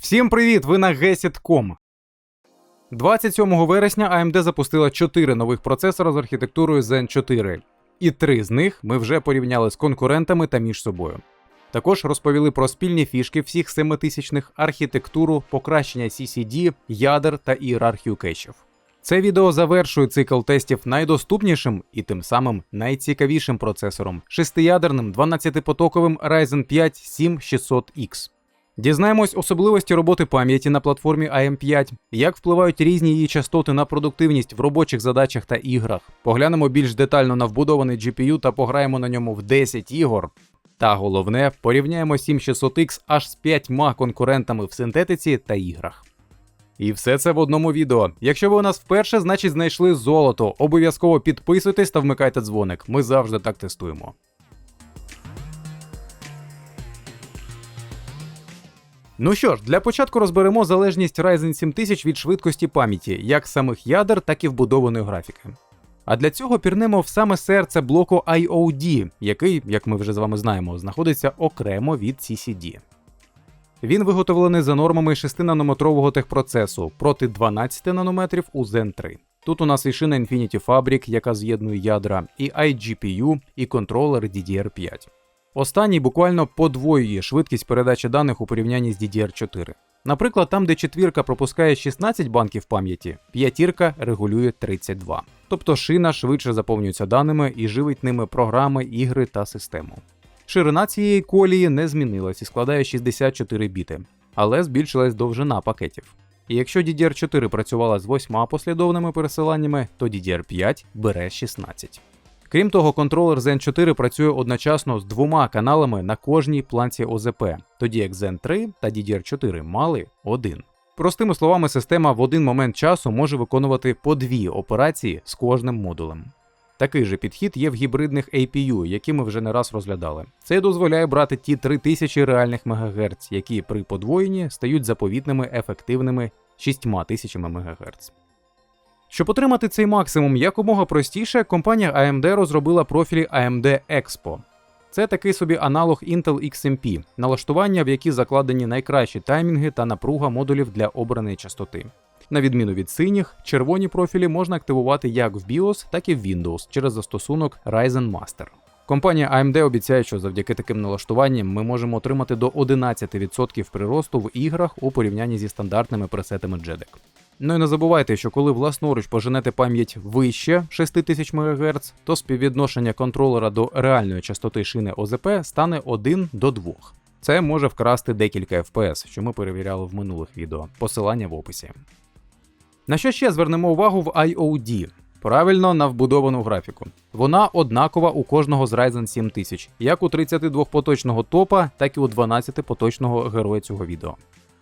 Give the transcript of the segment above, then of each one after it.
Всім привіт! Ви на Gesit.com. 27 вересня AMD запустила 4 нових процесора з архітектурою Zen 4, і три з них ми вже порівняли з конкурентами та між собою. Також розповіли про спільні фішки всіх семитисячних, архітектуру, покращення CCD, ядер та ієрархію кешів. Це відео завершує цикл тестів найдоступнішим і тим самим найцікавішим процесором шестиядерним 12-потоковим Ryzen 5 7600X. Дізнаємось особливості роботи пам'яті на платформі AM5, як впливають різні її частоти на продуктивність в робочих задачах та іграх. Поглянемо більш детально на вбудований GPU та пограємо на ньому в 10 ігор. Та головне, порівняємо 7600X аж з п'ятьма конкурентами в синтетиці та іграх. І все це в одному відео. Якщо ви у нас вперше, значить знайшли золото. Обов'язково підписуйтесь та вмикайте дзвоник. Ми завжди так тестуємо. Ну що ж, для початку розберемо залежність Ryzen 7000 від швидкості пам'яті, як самих ядер, так і вбудованої графіки. А для цього пірнемо в саме серце блоку IOD, який, як ми вже з вами знаємо, знаходиться окремо від CCD. Він виготовлений за нормами 6-нанометрового техпроцесу проти 12 нанометрів у Zen 3. Тут у нас і шина Infinity Fabric, яка з'єднує ядра, і iGPU, і контролер DDR5. Останній буквально подвоює швидкість передачі даних у порівнянні з DDR4. Наприклад, там, де четвірка пропускає 16 банків пам'яті, п'ятірка регулює 32. Тобто шина швидше заповнюється даними і живить ними програми, ігри та систему. Ширина цієї колії не змінилась і складає 64 біти, але збільшилась довжина пакетів. І якщо DDR4 працювала з 8 послідовними пересиланнями, то DDR5 бере 16. Крім того, контролер Zen 4 працює одночасно з двома каналами на кожній планці ОЗП, тоді як Zen 3 та DDR4 мали один. Простими словами, система в один момент часу може виконувати по дві операції з кожним модулем. Такий же підхід є в гібридних APU, які ми вже не раз розглядали. Це дозволяє брати ті 3000 реальних МГц, які при подвоєнні стають заповітними ефективними 6000 МГц. Щоб отримати цей максимум якомога простіше, компанія AMD розробила профілі AMD Expo. Це такий собі аналог Intel XMP, налаштування, в які закладені найкращі таймінги та напруга модулів для обраної частоти. На відміну від синіх, червоні профілі можна активувати як в BIOS, так і в Windows через застосунок Ryzen Master. Компанія AMD обіцяє, що завдяки таким налаштуванням ми можемо отримати до 11% приросту в іграх у порівнянні зі стандартними пресетами JEDEC. Ну і не забувайте, що коли власноруч поженете пам'ять вище 6000 МГц, то співвідношення контролера до реальної частоти шини ОЗП стане 1 до 2. Це може вкрасти декілька FPS, що ми перевіряли в минулих відео. Посилання в описі. На що ще звернемо увагу в IOD? Правильно на вбудовану графіку. Вона однакова у кожного з Ryzen 7000, як у 32-поточного топа, так і у 12-поточного героя цього відео.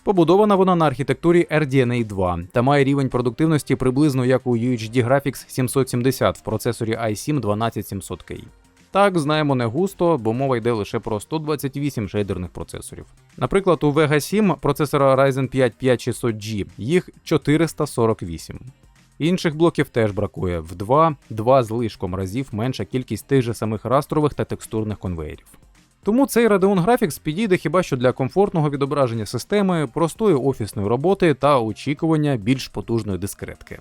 Побудована вона на архітектурі RDNA 2 та має рівень продуктивності приблизно як у UHD Graphics 770 в процесорі i7 12700K. Так, знаємо не густо, бо мова йде лише про 128 шейдерних процесорів. Наприклад, у Vega 7 процесора Ryzen 5 5600G їх 448. Інших блоків теж бракує в 2-2 з лишком разів менша кількість тих же самих растрових та текстурних конвеєрів. Тому цей Radeon Graphics підійде хіба що для комфортного відображення системи, простої офісної роботи та очікування більш потужної дискретки.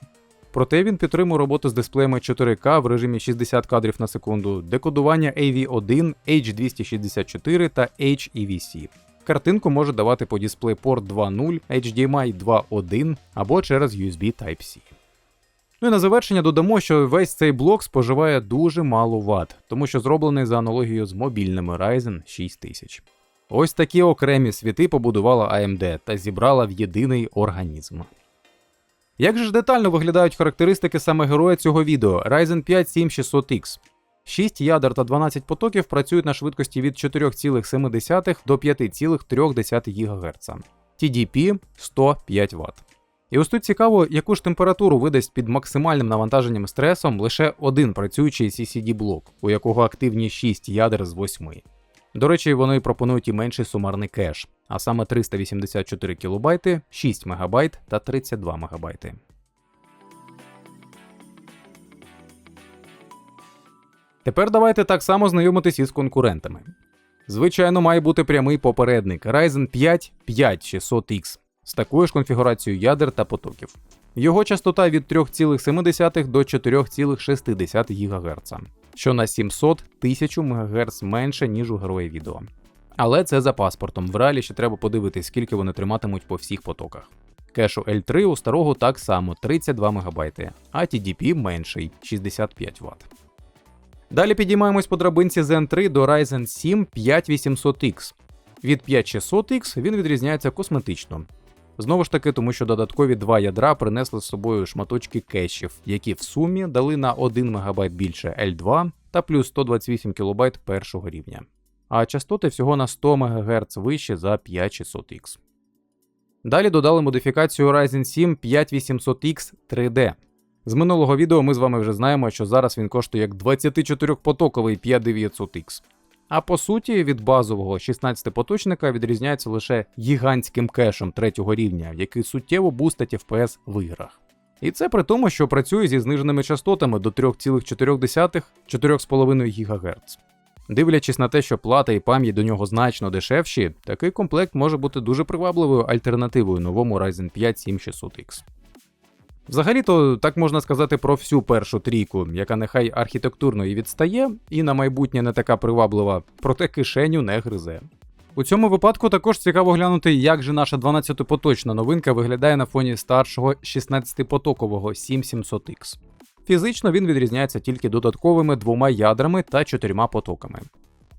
Проте він підтримує роботу з дисплеями 4К в режимі 60 кадрів на секунду, декодування AV1, H264 та HEVC. Картинку може давати по DisplayPort 2.0, HDMI 2.1 або через USB Type-C. Ну і на завершення додамо, що весь цей блок споживає дуже мало Вт, тому що зроблений за аналогією з мобільними Ryzen 6000. Ось такі окремі світи побудувала AMD та зібрала в єдиний організм. Як же ж детально виглядають характеристики саме героя цього відео Ryzen 5 7600X? 6 ядер та 12 потоків працюють на швидкості від 4,7 до 5,3 ГГц. TDP 105 Вт. І ось тут цікаво, яку ж температуру видасть під максимальним навантаженням стресом лише один працюючий CCD блок, у якого активні 6 ядер з 8. До речі, вони пропонують і менший сумарний кеш, а саме 384 кБ, 6 МБ та 32 МБ. Тепер давайте так само знайомитись із конкурентами. Звичайно, має бути прямий попередник Ryzen 5 5600X. З такою ж конфігурацією ядер та потоків. Його частота від 3,7 до 4,6 ГГц, що на 700 1000 МГц менше, ніж у героя відео. Але це за паспортом. В реалі ще треба подивитись, скільки вони триматимуть по всіх потоках. Кешу L3 у старого так само 32 МБ, а TDP менший 65 Вт. Далі підіймаємось по драбинці Zen 3 до Ryzen 7 5800X. Від 5600X він відрізняється косметично. Знову ж таки, тому що додаткові два ядра принесли з собою шматочки кешів, які в сумі дали на 1 МБ більше L2 та плюс 128 кБ першого рівня. А частоти всього на 100 МГц вище за 5600X. Далі додали модифікацію Ryzen 7 5800X 3D. З минулого відео ми з вами вже знаємо, що зараз він коштує як 24-потоковий 5900X. А по суті, від базового 16-поточника відрізняється лише гігантським кешем третього рівня, який суттєво бустить FPS в іграх. І це при тому, що працює зі зниженими частотами до 3,4-4,5 ГГц. Дивлячись на те, що плата і пам'ять до нього значно дешевші, такий комплект може бути дуже привабливою альтернативою новому Ryzen 5 7600X. Взагалі-то так можна сказати про всю першу трійку, яка нехай архітектурно і відстає, і на майбутнє не така приваблива, проте кишеню не гризе. У цьому випадку також цікаво глянути, як же наша 12-поточна новинка виглядає на фоні старшого 16-потокового 7700X. Фізично він відрізняється тільки додатковими двома ядрами та чотирма потоками.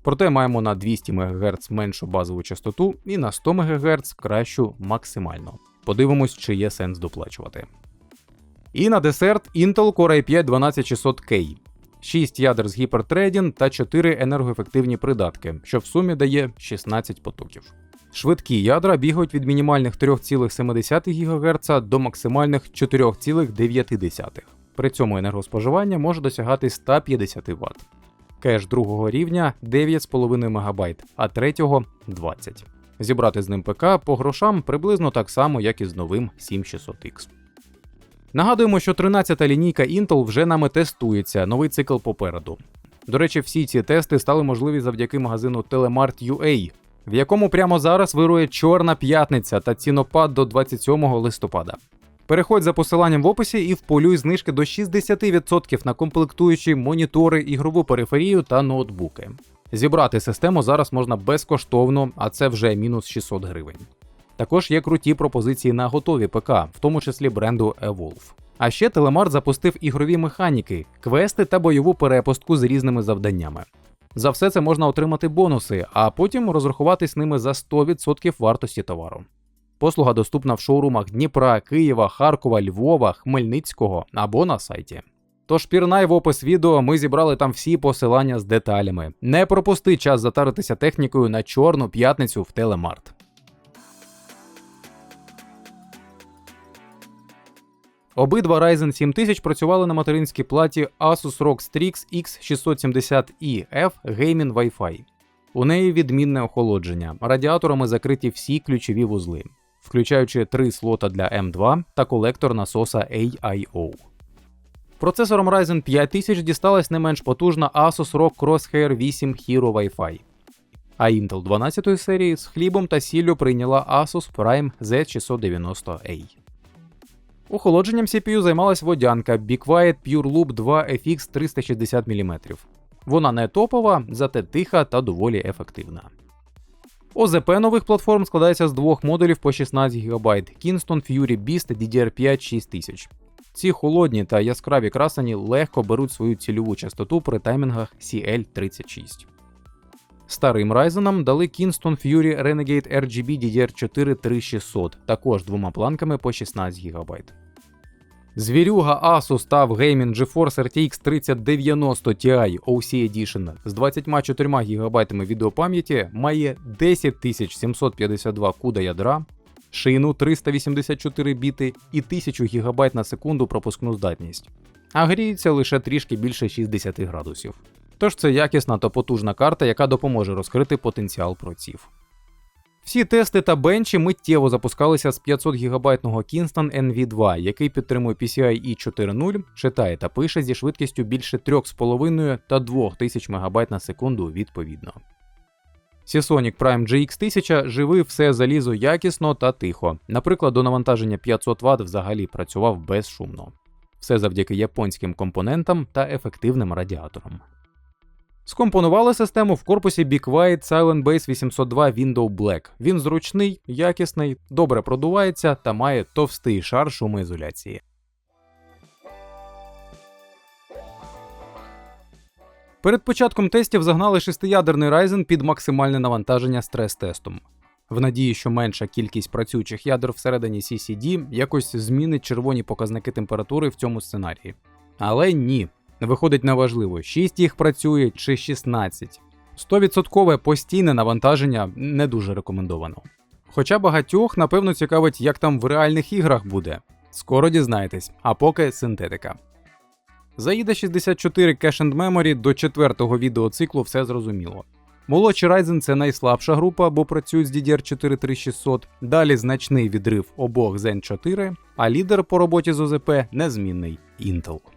Проте маємо на 200 МГц меншу базову частоту і на 100 МГц кращу максимально. Подивимось, чи є сенс доплачувати. І на десерт Intel Core i5 12600K. 6 ядер з гіпертредін та 4 енергоефективні придатки, що в сумі дає 16 потоків. Швидкі ядра бігають від мінімальних 3,7 ГГц до максимальних 4,9. При цьому енергоспоживання може досягати 150 Вт. Кеш другого рівня 9,5 МБ, а третього 20. Зібрати з ним ПК по грошам приблизно так само, як і з новим 7600X. Нагадуємо, що 13-та лінійка Intel вже нами тестується, новий цикл попереду. До речі, всі ці тести стали можливі завдяки магазину Telemart.ua, в якому прямо зараз вирує Чорна п'ятниця та цінопад до 27 листопада. Переходь за посиланням в описі і вполюй знижки до 60% на комплектуючі монітори, ігрову периферію та ноутбуки. Зібрати систему зараз можна безкоштовно, а це вже мінус 600 гривень. Також є круті пропозиції на готові ПК, в тому числі бренду Evolve. А ще Телемар запустив ігрові механіки, квести та бойову перепустку з різними завданнями. За все це можна отримати бонуси, а потім розрахуватись ними за 100% вартості товару. Послуга доступна в шоурумах Дніпра, Києва, Харкова, Львова, Хмельницького або на сайті. Тож пірнай в опис відео ми зібрали там всі посилання з деталями. Не пропусти час затаритися технікою на чорну п'ятницю в Телемарт. Обидва Ryzen 7000 працювали на материнській платі Asus ROG Strix X670E Gaming Wi-Fi. У неї відмінне охолодження. Радіаторами закриті всі ключові вузли, включаючи три слота для M2 та колектор насоса AIO. Процесором Ryzen 5000 дісталась не менш потужна Asus ROG Crosshair 8 Hero Wi-Fi. А Intel 12 серії з хлібом та сіллю прийняла Asus Prime Z690A. Охолодженням CPU займалась водянка BeQuiet Pure Loop 2 FX 360 мм. Вона не топова, зате тиха та доволі ефективна. ОЗП нових платформ складається з двох модулів по 16 ГБ Kingston Fury Beast DDR5 6000. Ці холодні та яскраві красені легко беруть свою цільову частоту при таймінгах CL36. Старим Ryzen дали Kingston Fury Renegade RGB DDR4 3600, також двома планками по 16 ГБ. Звірюга Asus став Gaming GeForce RTX 3090 Ti OC Edition з 24 ГБ відеопам'яті має 10752 куда ядра, шину 384 біти і 1000 ГБ на секунду пропускну здатність, а гріється лише трішки більше 60 градусів. Тож це якісна та потужна карта, яка допоможе розкрити потенціал проців. Всі тести та бенчі миттєво запускалися з 500 гігабайтного Kingston NV2, який підтримує PCIe 4.0, читає та пише зі швидкістю більше 3,5 та 2000 МБ на секунду відповідно. Seasonic Prime GX1000 живив все залізо якісно та тихо. Наприклад, до навантаження 500 Вт взагалі працював безшумно. Все завдяки японським компонентам та ефективним радіаторам. Скомпонували систему в корпусі Be Quiet Silent Base 802 Window Black. Він зручний, якісний, добре продувається та має товстий шар шумоізоляції. Перед початком тестів загнали шестиядерний Ryzen під максимальне навантаження стрес-тестом. В надії, що менша кількість працюючих ядер всередині CCD якось змінить червоні показники температури в цьому сценарії. Але ні. Виходить неважливо, 6 їх працює чи 16. 100% постійне навантаження не дуже рекомендовано. Хоча багатьох, напевно, цікавить, як там в реальних іграх буде. Скоро дізнаєтесь, а поки синтетика. За ida 64 Cache and Memory до четвертого відеоциклу все зрозуміло. Молодший Ryzen це найслабша група, бо працюють з DDR4 3600. Далі значний відрив обох Zen 4, а лідер по роботі з ОЗП незмінний Intel.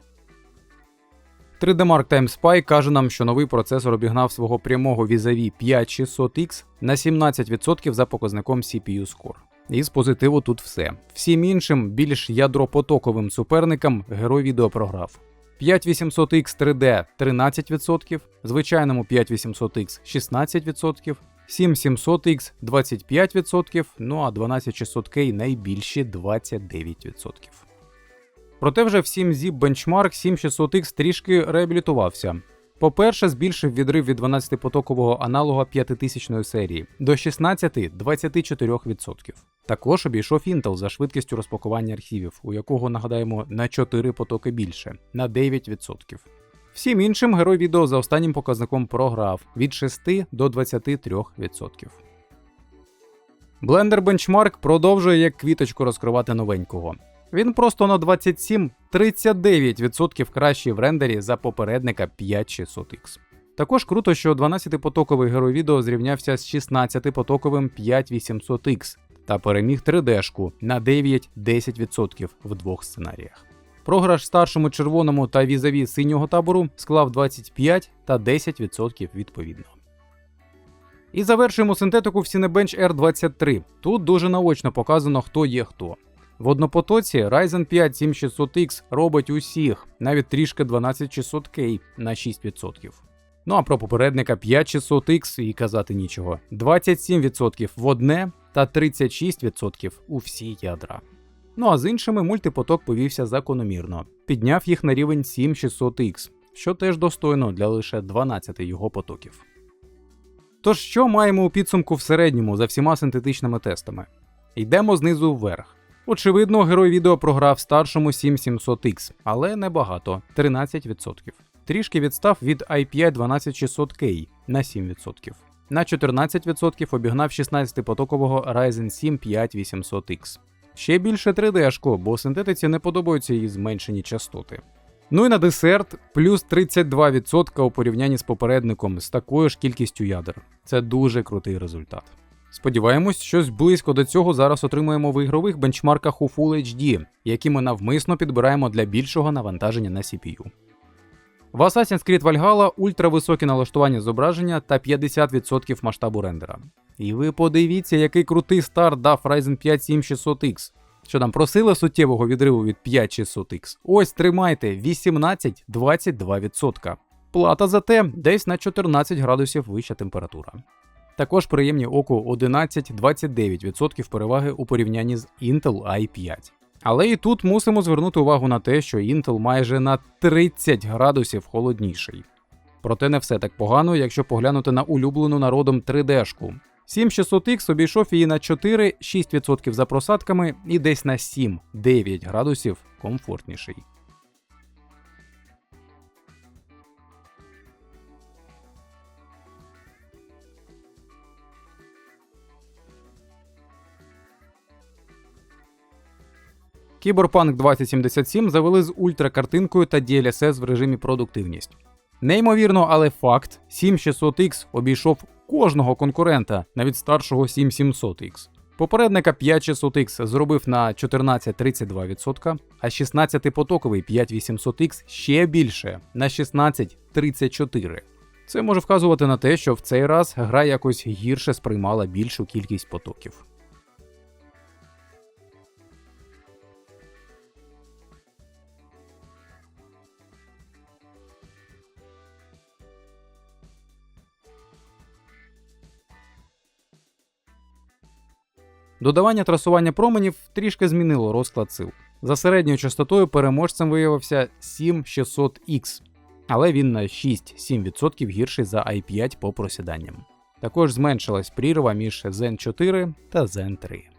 3D Mark Time Spy каже нам, що новий процесор обігнав свого прямого візаві 5600X на 17% за показником CPU Score. І з позитиву тут все. Всім іншим, більш ядропотоковим суперникам герой відео програв. 5800X 3D 13%, звичайному 5800X 16%, 7700X 25%, ну а 12600K найбільші 29%. Проте вже в 7ZIP Benchmark 7600X трішки реабілітувався. По-перше, збільшив відрив від 12-потокового аналога 5000 серії до 16-24%. Також обійшов Intel за швидкістю розпакування архівів, у якого нагадаємо на 4 потоки більше на 9%. Всім іншим герой відео за останнім показником програв від 6 до 23%. Blender Benchmark продовжує як квіточку розкривати новенького. Він просто на 27-39% кращий в рендері за попередника 5600X. Також круто, що 12-потоковий герой відео зрівнявся з 16-потоковим 5800X та переміг 3D-шку на 9-10% в двох сценаріях. Програш старшому червоному та візаві синього табору склав 25 та 10% відповідно. І завершуємо синтетику в Cinebench R23. Тут дуже наочно показано, хто є хто. В однопотоці Ryzen 5 7600X робить усіх, навіть трішки 12600K на 6%. Ну а про попередника 5600X і казати нічого. 27% в одне та 36% у всі ядра. Ну а з іншими мультипоток повівся закономірно, підняв їх на рівень 7600X, що теж достойно для лише 12 його потоків. Тож, що маємо у підсумку в середньому за всіма синтетичними тестами? Йдемо знизу вверх. Очевидно, герой відео програв старшому 7700X, але небагато 13%. Трішки відстав від IPI 12600K на 7%. На 14% обігнав 16-потокового Ryzen 7 5800X. Ще більше 3D-шко, бо синтетиці не подобаються її зменшені частоти. Ну і на десерт плюс 32% у порівнянні з попередником з такою ж кількістю ядер. Це дуже крутий результат. Сподіваємось, щось близько до цього зараз отримаємо в ігрових бенчмарках у Full HD, які ми навмисно підбираємо для більшого навантаження на CPU. В Assassin's Creed Valhalla ультрависокі налаштування зображення та 50% масштабу рендера. І ви подивіться, який крутий старт дав Ryzen 5 7600X. Що там просили суттєвого відриву від 5600X? Ось тримайте 18-22%. Плата за те десь на 14 градусів вища температура. Також приємні оку 11-29% переваги у порівнянні з Intel i5. Але і тут мусимо звернути увагу на те, що Intel майже на 30 градусів холодніший. Проте не все так погано, якщо поглянути на улюблену народом 3D-шку. 7600X обійшов її на 4-6% за просадками і десь на 7-9 градусів комфортніший. Cyberpunk 2077 завели з ультракартинкою та DLSS в режимі продуктивність. Неймовірно, але факт: 7600X обійшов кожного конкурента, навіть старшого 7700X. Попередника 5600X зробив на 14-32%, а 16-потоковий 5800X ще більше на 16-34%. Це може вказувати на те, що в цей раз гра якось гірше сприймала більшу кількість потоків. Додавання трасування променів трішки змінило розклад сил. За середньою частотою переможцем виявився 7600X, але він на 6-7% гірший за i5 по просіданням. Також зменшилась прірва між Zen 4 та Zen 3.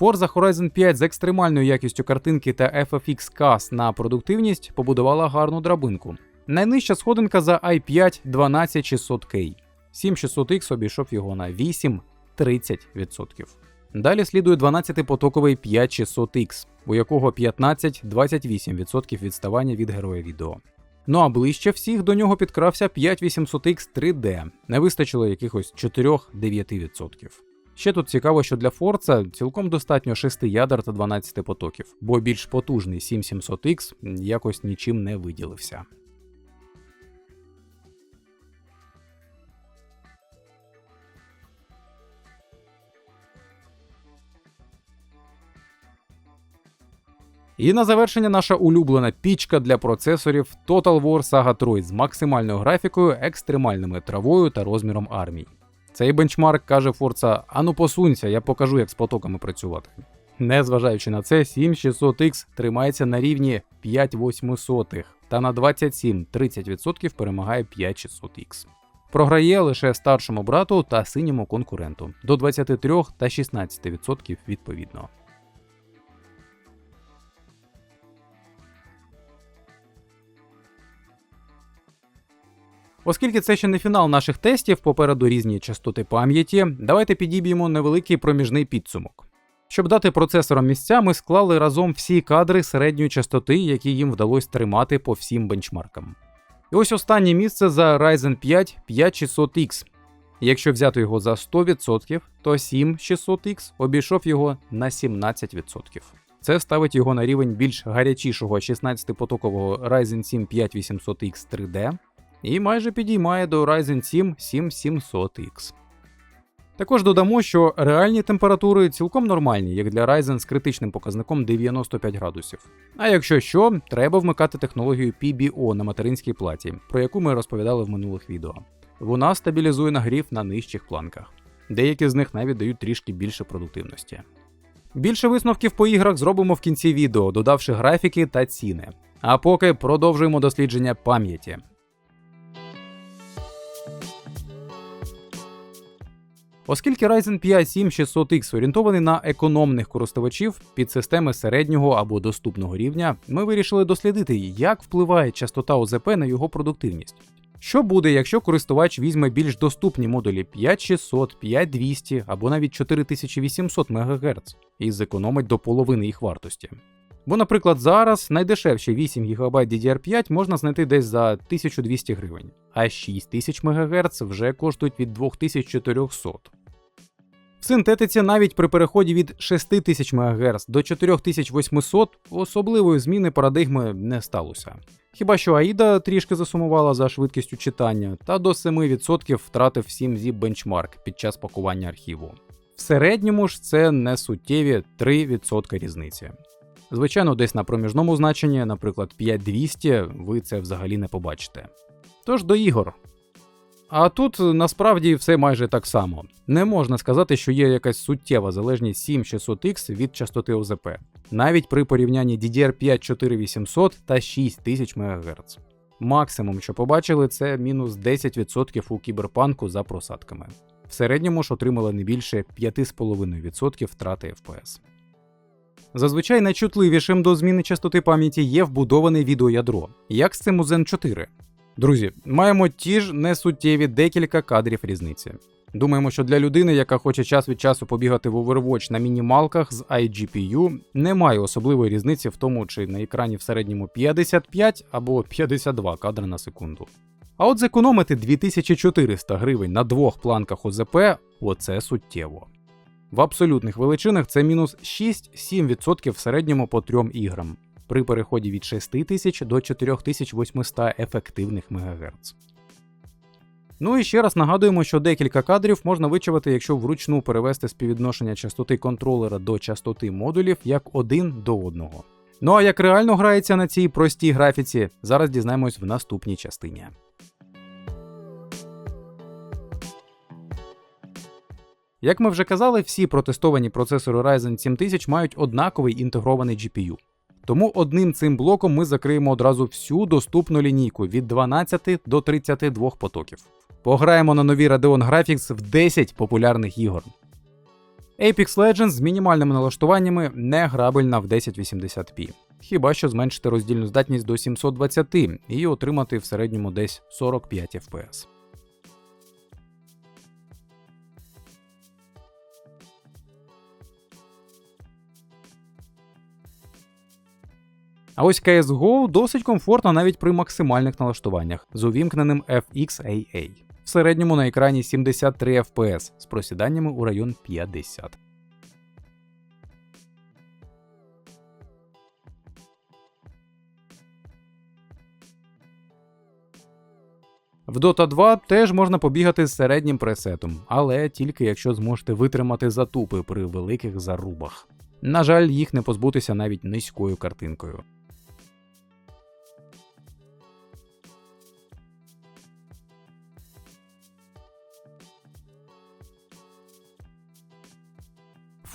Forza Horizon 5 з екстремальною якістю картинки та FFX CAS на продуктивність побудувала гарну драбинку. Найнижча сходинка за i5 12600K. 7600X обійшов його на 8-30%. Далі слідує 12-потоковий 5600X, у якого 15-28% відставання від героя відео. Ну а ближче всіх до нього підкрався 5800X 3D, не вистачило якихось 4-9%. Ще тут цікаво, що для Forza цілком достатньо 6 ядер та 12 потоків, бо більш потужний 7700X якось нічим не виділився. І на завершення наша улюблена пічка для процесорів Total War Saga 3 з максимальною графікою, екстремальними травою та розміром армій. Цей бенчмарк каже Форца: ану посунься, я покажу, як з потоками працювати. Незважаючи на це, 7600X тримається на рівні 5800 та на 27-30% перемагає 5600X. Програє лише старшому брату та синьому конкуренту до 23 та 16% відповідно. Оскільки це ще не фінал наших тестів, попереду різні частоти пам'яті, давайте підіб'ємо невеликий проміжний підсумок. Щоб дати процесорам місця, ми склали разом всі кадри середньої частоти, які їм вдалося тримати по всім бенчмаркам. І ось останнє місце за Ryzen 5 5600X. Якщо взяти його за 100%, то 7600X обійшов його на 17%. Це ставить його на рівень більш гарячішого 16-потокового Ryzen 7 5800X 3D і майже підіймає до Ryzen 7 7700X. Також додамо, що реальні температури цілком нормальні, як для Ryzen з критичним показником 95 градусів. А якщо що, треба вмикати технологію PBO на материнській платі, про яку ми розповідали в минулих відео. Вона стабілізує нагрів на нижчих планках. Деякі з них навіть дають трішки більше продуктивності. Більше висновків по іграх зробимо в кінці відео, додавши графіки та ціни. А поки продовжуємо дослідження пам'яті. Оскільки Ryzen 5 7600X орієнтований на економних користувачів під системи середнього або доступного рівня, ми вирішили дослідити, як впливає частота ОЗП на його продуктивність. Що буде, якщо користувач візьме більш доступні модулі 5600, 5200 або навіть 4800 МГц і зекономить до половини їх вартості? Бо, наприклад, зараз найдешевші 8 ГБ DDR5 можна знайти десь за 1200 гривень, а 6000 МГц вже коштують від 2400. В синтетиці навіть при переході від 6000 МГц до 4800 особливої зміни парадигми не сталося. Хіба що AIDA трішки засумувала за швидкістю читання, та до 7% втратив 7ZIP бенчмарк під час пакування архіву. В середньому ж це не суттєві 3% різниці. Звичайно, десь на проміжному значенні, наприклад, 5200, ви це взагалі не побачите. Тож до ігор. А тут насправді все майже так само. Не можна сказати, що є якась суттєва залежність 7600X від частоти ОЗП, навіть при порівнянні DDR5 4800 та 6000 МГц. Максимум, що побачили, це мінус 10% у кіберпанку за просадками. В середньому ж отримали не більше 5,5% втрати FPS. Зазвичай найчутливішим до зміни частоти пам'яті є вбудоване відеоядро, як з цим у Zen 4. Друзі, маємо ті ж несуттєві декілька кадрів різниці. Думаємо, що для людини, яка хоче час від часу побігати в Overwatch на мінімалках з iGPU, немає особливої різниці в тому, чи на екрані в середньому 55 або 52 кадри на секунду. А от зекономити 2400 гривень на двох планках ОЗП оце суттєво. В абсолютних величинах це мінус 6-7% в середньому по трьом іграм при переході від 6000 до 4800 ефективних МГц. Ну і ще раз нагадуємо, що декілька кадрів можна вичавити, якщо вручну перевести співвідношення частоти контролера до частоти модулів як один до одного. Ну а як реально грається на цій простій графіці, зараз дізнаємось в наступній частині. Як ми вже казали, всі протестовані процесори Ryzen 7000 мають однаковий інтегрований GPU. Тому одним цим блоком ми закриємо одразу всю доступну лінійку від 12 до 32 потоків. Пограємо на нові Radeon Graphics в 10 популярних ігор. Apex Legends з мінімальними налаштуваннями не грабельна в 1080p. Хіба що зменшити роздільну здатність до 720 і отримати в середньому десь 45 FPS. А ось CSGO досить комфортно навіть при максимальних налаштуваннях з увімкненим FXAA. В середньому на екрані 73 FPS з просіданнями у район 50. В Dota 2 теж можна побігати з середнім пресетом, але тільки якщо зможете витримати затупи при великих зарубах. На жаль, їх не позбутися навіть низькою картинкою.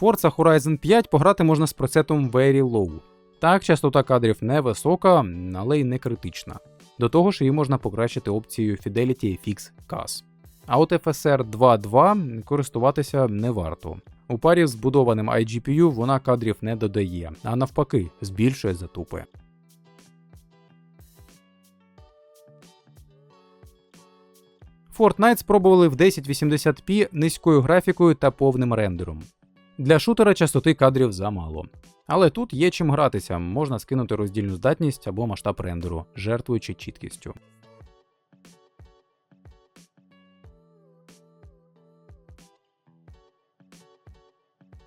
Forza Horizon 5 пограти можна з пресетом Very Low. Так, частота кадрів не висока, але й не критична. До того ж, її можна покращити опцією Fidelity FX CAS. А от FSR 2.2 користуватися не варто. У парі з збудованим iGPU вона кадрів не додає, а навпаки, збільшує затупи. Fortnite спробували в 1080p низькою графікою та повним рендером. Для шутера частоти кадрів замало. Але тут є чим гратися, можна скинути роздільну здатність або масштаб рендеру, жертвуючи чіткістю.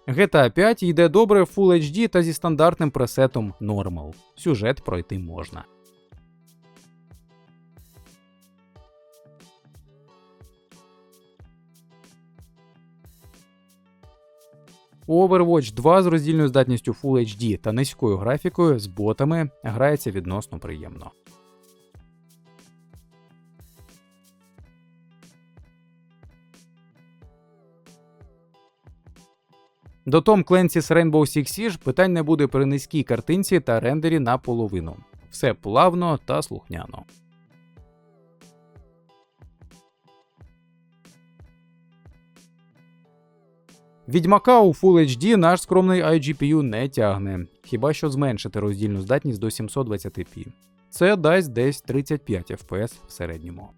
GTA 5 йде добре в Full HD та зі стандартним пресетом Normal. Сюжет пройти можна. Overwatch 2 з роздільною здатністю Full HD та низькою графікою з ботами грається відносно приємно. До Tom Clancy's Rainbow Six Siege питань не буде при низькій картинці та рендері наполовину. Все плавно та слухняно. Відьмака у Full HD наш скромний iGPU не тягне, хіба що зменшити роздільну здатність до 720p. Це дасть десь 35 FPS в середньому.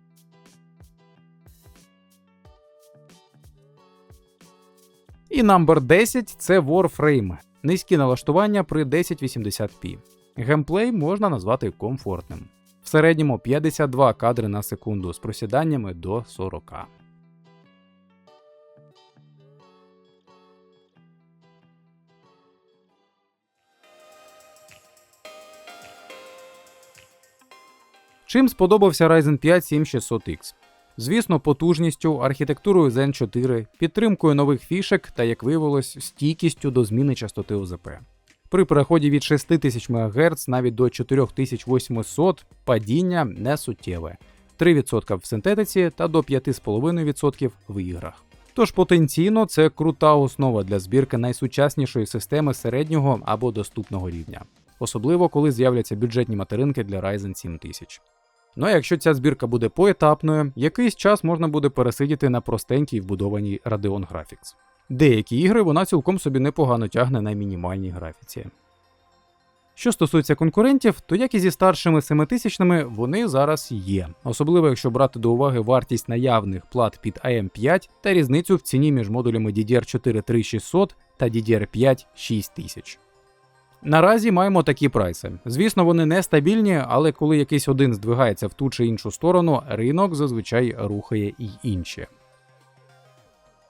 І номер 10 це Warframe. Низькі налаштування при 1080p. Геймплей можна назвати комфортним. В середньому 52 кадри на секунду з просіданнями до 40. Чим сподобався Ryzen 5 7600X? Звісно, потужністю, архітектурою Zen 4, підтримкою нових фішек та, як виявилось, стійкістю до зміни частоти ОЗП. При переході від 6000 МГц навіть до 4800 падіння не суттєве 3% в синтетиці та до 5,5% в іграх. Тож потенційно це крута основа для збірки найсучаснішої системи середнього або доступного рівня, особливо коли з'являться бюджетні материнки для Ryzen 7000. Ну а якщо ця збірка буде поетапною, якийсь час можна буде пересидіти на простенькій вбудованій Radeon Graphics. Деякі ігри вона цілком собі непогано тягне на мінімальній графіці. Що стосується конкурентів, то як і зі старшими 7000 вони зараз є, особливо якщо брати до уваги вартість наявних плат під AM5 та різницю в ціні між модулями DDR4 3600 та DDR5 6000. Наразі маємо такі прайси. Звісно, вони не стабільні, але коли якийсь один здвигається в ту чи іншу сторону, ринок зазвичай рухає і інші.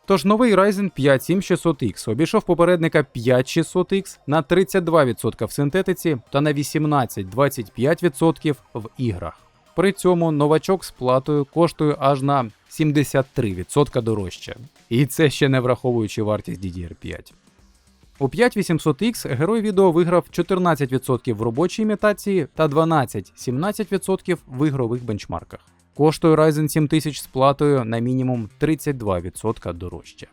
Тож новий Ryzen 5 7600X обійшов попередника 5600X на 32% в синтетиці та на 18-25% в іграх. При цьому новачок з платою коштує аж на 73% дорожче. І це ще не враховуючи вартість DDR5. У 5800X герой відео виграв 14% в робочій імітації та 12-17% в ігрових бенчмарках. Коштує Ryzen 7000 з платою на мінімум 32% дорожче.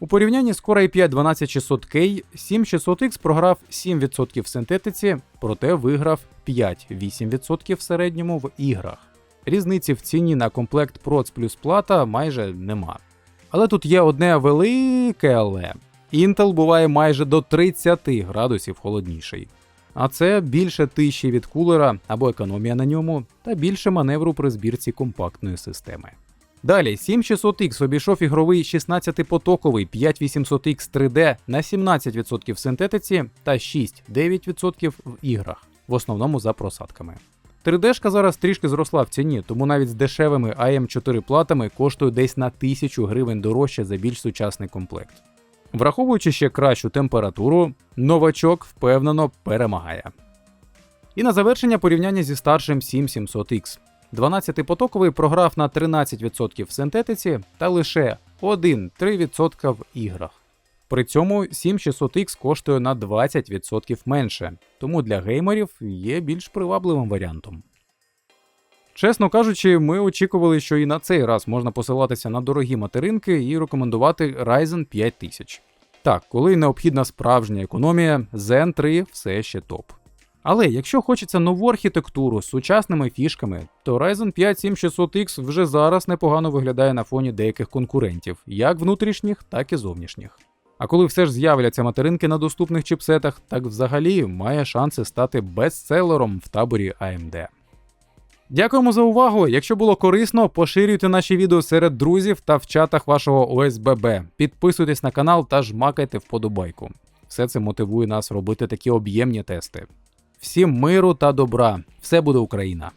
У порівнянні з Core i5 12600K 7600X програв 7% в синтетиці, проте виграв 5-8% в середньому в іграх. Різниці в ціні на комплект Proц плюс плата майже нема. Але тут є одне велике але. Intel буває майже до 30 градусів холодніший. А це більше тиші від кулера або економія на ньому, та більше маневру при збірці компактної системи. Далі 7600X обійшов ігровий 16-потоковий 5800X 3D на 17% в синтетиці та 6-9% в іграх, в основному за просадками. 3D-шка зараз трішки зросла в ціні, тому навіть з дешевими AM4 платами коштує десь на 1000 гривень дорожче за більш сучасний комплект. Враховуючи ще кращу температуру, новачок впевнено перемагає. І на завершення порівняння зі старшим 7700X. 12-потоковий програв на 13% в синтетиці та лише 1-3% в іграх. При цьому 7600X коштує на 20% менше, тому для геймерів є більш привабливим варіантом. Чесно кажучи, ми очікували, що і на цей раз можна посилатися на дорогі материнки і рекомендувати Ryzen 5000. Так, коли необхідна справжня економія, Zen 3 все ще топ. Але якщо хочеться нову архітектуру з сучасними фішками, то Ryzen 5 7600X вже зараз непогано виглядає на фоні деяких конкурентів, як внутрішніх, так і зовнішніх. А коли все ж з'являться материнки на доступних чіпсетах, так взагалі має шанси стати бестселером в таборі AMD. Дякуємо за увагу. Якщо було корисно, поширюйте наші відео серед друзів та в чатах вашого ОСББ. Підписуйтесь на канал та жмакайте вподобайку. Все це мотивує нас робити такі об'ємні тести. Всім миру та добра! Все буде Україна!